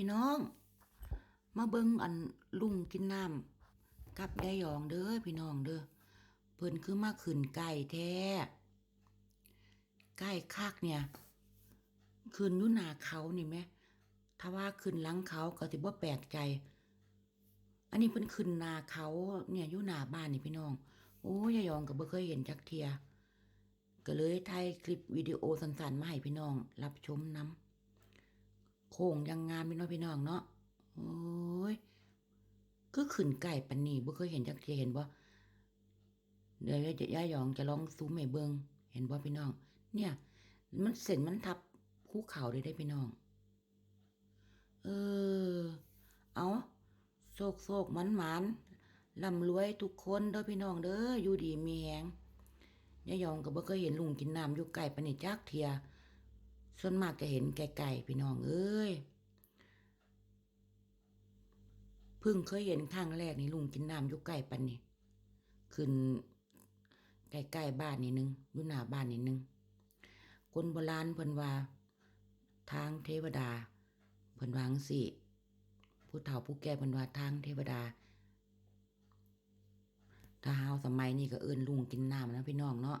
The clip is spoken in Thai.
พี่น้อง มาเบิ่งอันลุงกินน้ำกับได้ยองเด้อพี่น้องเด้อเพิ่นคือมาขึ้นไก่แท้ไก่คักเนี่ยขึ้นยู่นาเขานี่แหมถ้าว่าขึ้นหลังเขาก็สิบ่แปลกใจ อันนี้เพิ่นขึ้นนาเขาเนี่ยยู่นาบ้านนี่พี่น้อง โอ้ยายองก็บ,บ่เคยเห็นจักเทียก็เลยถ่ายคลิปวิดีโอสั้นๆมาให้พี่น้อง รับชมนำ ค้งยังงามพี่น้องพี่น้องเนาะโอ้ยคือขึ้นไก่ปันนี่บ่เคยเห็นจักเทียเห็นบ่เดี๋ยวยายหยองจะลองซูมให้เบิงเห็นบ่พี่น้อง เนี่ย มันเส้นมันทับคู่เข่าได้ได้พี่น้อง เออ เอาโศกโศกมันหมันลำรวยทุกคนเด้อพี่น้องเด้ออยู่ดีมีแหงยายยองก็บ่เคยเห็นลุงกินน้ำอยู่ไก่ปานนี่จักเทีย ส่วนมากจะเห็นไก่ๆพี่น้องเอ้ยเพิ่งเคยเห็นครั้งแรกนี่ลุงกินน้ำอยู่ไก่ปานนี่ขึ้นใกล้ๆบ้านนี่นึงอยู่หน้าบ้านนี่นึงคนโบราณเพิ่นว่า ทางเทวดาเพิ่นวางสิผู้เฒ่าผู้แก่เพิ่นว่าทางเทวดา ถ้าเฮาสมัยนี้ก็เอิ้นลุงกินน้ำนะพี่น้องเนาะ